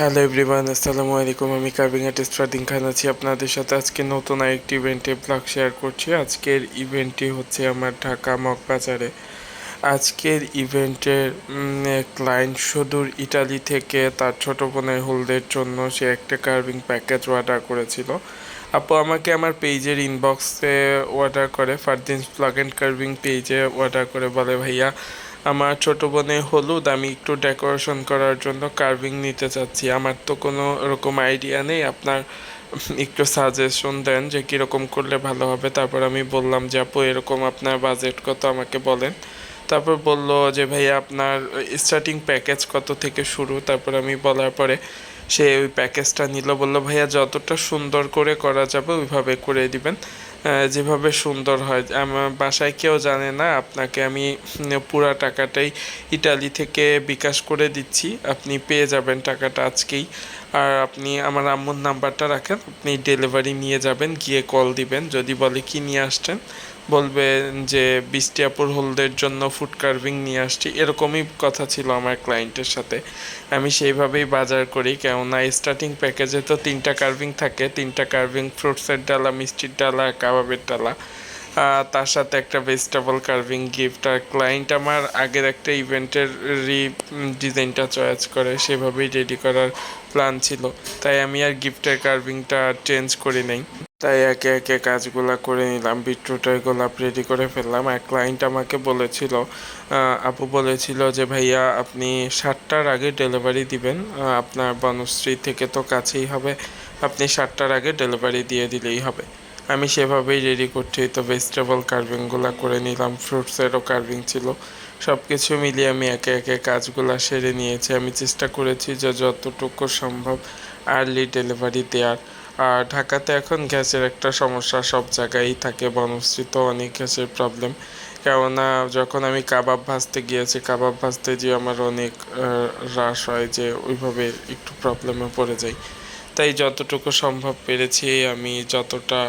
Hello everyone, আসসালামু আলাইকুম। আমি কার্ভিং আর্টিস্ট ফারদিন খান আছি আপনাদের সাথে। আজকে নতুন আরেকটি ইভেন্টে ব্লগ শেয়ার করছি। আজকের ইভেন্টটি হচ্ছে আমার ঢাকা মগ বাজারে। আজকের ইভেন্টের ক্লায়েন্ট সুদূর ইটালি থেকে তার ছোট বোনের হোলদের জন্য সে একটা কার্ভিং প্যাকেজ অর্ডার করেছিল। আপু, আমাকে আমার পেজের ইনবক্সে অর্ডার করে ফারদিন ব্লগ অ্যান্ড কার্ভিং পেজে অর্ডার করে বলে, ভাইয়া আমার ছোট বোনে হলুদ, আমি একটু ডেকোরেশন করার জন্য কার্ভিং নিতে চাচ্ছি। আমার তো কোনো রকম আইডিয়া নেই। আপনার একটু সাজেশন দেন যে কীরকম করলে ভালো হবে। তারপর আমি বললাম যে, আপু, এরকম আপনার বাজেট কত? আমাকে বলেন। তারপর বলল যে, ভাইয়া, আপনার স্টার্টিং প্যাকেজ কত থেকে শুরু? তারপর আমি বলার পরে সে ওই প্যাকেজটা নিল, বলল, ভাইয়া, যতটা সুন্দর করে করা যাবে, ওইভাবে করে দিবেন। যেভাবে সুন্দর হয় আমার বাসায় কেউ জানে না, আপনাকে আমি পুরা টাকাটাই ইটালি থেকে বিকাশ করে দিচ্ছি। আপনি পেয়ে যাবেন টাকাটা আজকেই। আর আপনি আমার আম্মুর নাম্বারটা রাখেন, আপনি ডেলিভারি নিয়ে যাবেন, গিয়ে কল দিবেন। যদি বলে কি নিয়ে আসছেন বলবেন যে, বৃষ্টি আপুর হলদের জন্য ফুড কার্ভিং নিয়ে আসছি। এরকমই কথা ছিল আমার ক্লায়েন্টের সাথে। আমি সেইভাবেই বাজার করি, কেননা স্টার্টিং প্যাকেজে তো তিনটা কার্ভিং থাকে। তিনটা কার্ভিং ফ্রুটসের ডালা, মিষ্টির ডালা, কাবাবের ডালা। তার সাথে একটা ভেজিটেবল কার্ভিং গিফট আর ক্লায়েন্ট আমার আগের একটা ইভেন্টের রি ডিজাইনটা চয়েস করে, সেভাবেই রেডি করার প্ল্যান ছিল। তাই আমি আর গিফটের কার্ভিংটা চেঞ্জ করি নাই। তাই একে একে কাজগুলা করে নিলাম, বিটরুটের গোলাপ রেডি করে ফেললাম এক ক্লায়েন্ট আমাকে বলেছিল আপু বলেছিল যে, ভাইয়া, আপনি সাতটার আগে ডেলিভারি দিবেন আপনার বনশ্রী থেকে তো কাছেই হবে, আপনি সাতটার আগে ডেলিভারি দিয়ে দিলেই হবে। আমি সেভাবেই রেডি করছি। তো ভেজিটেবল কার্ভিংগুলো করে নিলাম ফ্রুটসেরও কার্ভিং ছিল। সব কিছু মিলিয়ে আমি একে একে কাজগুলো সেরে নিয়েছি। আমি চেষ্টা করেছি যে যতটুকু সম্ভব আর্লি ডেলিভারি দেওয়ার আর ঢাকাতে এখন গ্যাসের একটা সমস্যা সব জায়গায়ই থাকে। বনশ্রীত অনেক গ্যাসের প্রবলেম কেননা যখন আমি কাবাব ভাজতে গিয়েছি, কাবাব ভাজতে গিয়ে আমার অনেক হ্রাস হয় যে ওইভাবে একটু প্রবলেমে পড়ে যাই। তাই যতটুকু সম্ভব পেরেছি, আমি যতটা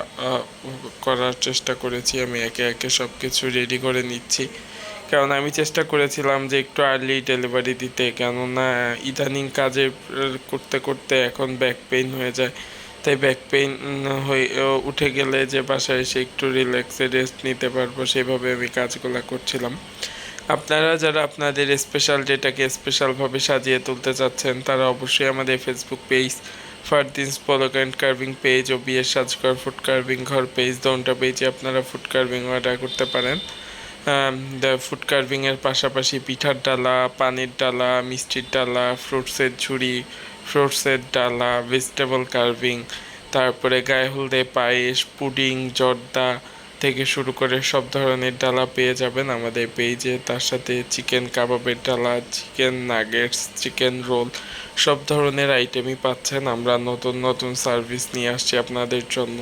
করার চেষ্টা করেছি, আমি একে একে সব কিছু রেডি করে নিচ্ছি। কারণ আমি চেষ্টা করেছিলাম যে একটু আর্লি ডেলিভারি দিতে, কেননা, ইদানিং কাজে করতে করতে এখন ব্যাক পেইন হয়ে যায়। তাই ব্যাক পেইন হয়ে উঠে গেলে যে বাসায় এসে একটু রিল্যাক্সে রেস্ট নিতে পারব, সেভাবে আমি কাজগুলো করছিলাম। আপনারা যারা আপনাদের স্পেশাল ডেটাকে স্পেশালভাবে সাজিয়ে তুলতে চাচ্ছেন, তারা অবশ্যই আমাদের ফেসবুক পেজ ফারদিনস স্পলক অ্যান্ড কার্ভিং পেজ ও বিয়ের সাজঘর ফুড কার্ভিং ঘর পেজ দোনটা পেজে আপনারা ফুড কার্ভিং অর্ডার করতে পারেন। ফুড কার্ভিংয়ের পাশাপাশি পিঠার ডালা, পানির ডালা, মিষ্টির ডালা ফ্রুটসের ঝুড়ি ফ্রুটসের ডালা ভেজিটেবল কার্ভিং তারপরে গায়ে হলদে পায়েস, পুডিং, জর্দা থেকে শুরু করে সব ধরনের ডালা পেয়ে যাবেন আমাদের পেজে। তার সাথে চিকেন কাবাবের ডালা, চিকেন নাগেটস, চিকেন রোল, সব ধরনের আইটেমই পাচ্ছেন। আমরা নতুন নতুন সার্ভিস নিয়ে আসছি আপনাদের জন্য।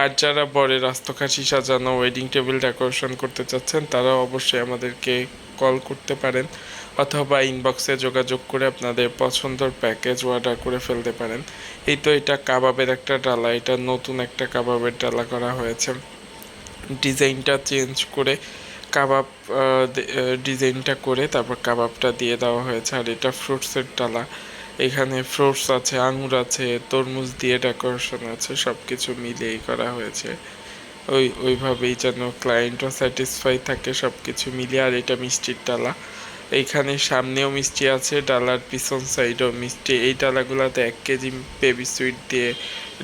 আর যারা বরের আস্তখাসি সাজানো ওয়েডিং টেবিল ডেকোরেশন করতে চাচ্ছেন, তারা অবশ্যই আমাদেরকে কল করতে পারেন অথবা ইনবক্সে যোগাযোগ করে আপনাদের পছন্দের প্যাকেজ অর্ডার করে ফেলতে পারেন। এই তো এটা কাবাবের একটা ডালা, এটা নতুন একটা কাবাবের ডালা করা হয়েছে। ডিজাইনটা চেঞ্জ করে কাবাব ডিজাইনটা করে তারপর কাবাবটা দিয়ে দেওয়া হয়েছে। আর এটা ফ্রুটসের ডালা। এখানে ফ্রুটস আছে, আঙুর আছে, তরমুজ দিয়ে ডেকোরেশন আছে সব কিছু মিলিয়েই করা হয়েছে। ওই, ওইভাবেই যেন ক্লায়েন্টও স্যাটিসফাই থাকে সব কিছু মিলিয়ে। আর এটা মিষ্টির ডালা। এইখানে সামনেও মিষ্টি আছে, ডালার পিছন সাইডেও মিষ্টি। এই ডালাগুলোতে এক কেজি বেবি সুইট দিয়ে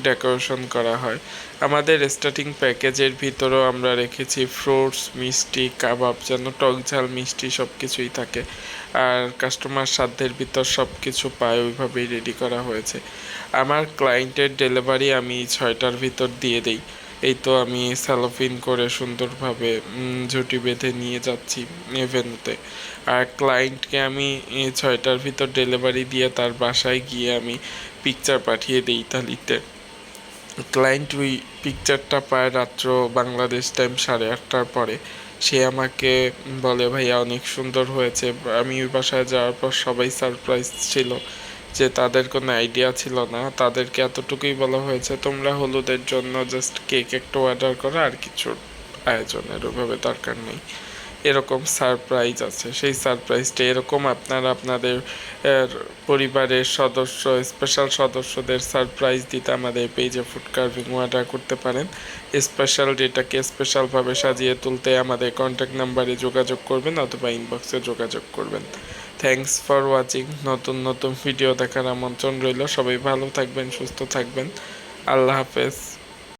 ডেকোরেশন করা হয়। আমাদের স্টার্টিং প্যাকেজের ভিতরেও আমরা রেখেছি ফ্রুটস মিষ্টি, কাবাব, যেন টক ঝাল, মিষ্টি সব কিছুই থাকে। আর কাস্টমার সাধ্যের ভিতর সব কিছু পায়, ওইভাবেই রেডি করা হয়েছে। আমার ক্লায়েন্টের ডেলিভারি আমি ছয়টার ভিতর দিয়ে দেই। এই তো আমি স্যালোফিন করে সুন্দরভাবে ঝুঁটি বেঁধে নিয়ে যাচ্ছি ইভেন্টে আর ক্লায়েন্টকে আমি ছয়টার ভিতর ডেলিভারি দিয়ে তার বাসায় গিয়ে আমি পিকচার পাঠিয়ে দিই ইতালিতে ক্লায়েন্ট ওই পিকচারটা পায় রাত্র বাংলাদেশ টাইম সাড়ে আটটার পরে। সে আমাকে বলে, ভাইয়া, অনেক সুন্দর হয়েছে। আমি ওই বাসায় যাওয়ার পর সবাই সারপ্রাইজ ছিল। যে তাদের কোনো আইডিয়া ছিল না, তাদেরকে এতটুকুই বলা হয়েছে, তোমরা হলুদের জন্য জাস্ট কেক একটু অর্ডার করো, আর কিছু আয়োজনের ওভাবে দরকার নেই। এরকম সারপ্রাইজ আছে। সেই সারপ্রাইজটা এরকম আপনারা আপনাদের পরিবারের সদস্য স্পেশাল সদস্যদের সারপ্রাইজ দিতে আমাদের পেজে ফুড কার্ভিং অর্ডার করতে পারেন। স্পেশাল ডেটাকে স্পেশালভাবে সাজিয়ে তুলতে আমাদের কন্ট্যাক্ট নাম্বারে যোগাযোগ করবেন অথবা ইনবক্সে যোগাযোগ করবেন। থ্যাঙ্কস ফর ওয়াচিং নতুন নতুন ভিডিও দেখার আমন্ত্রণ রইল। সবাই ভালো থাকবেন, সুস্থ থাকবেন। আল্লাহ হাফেজ।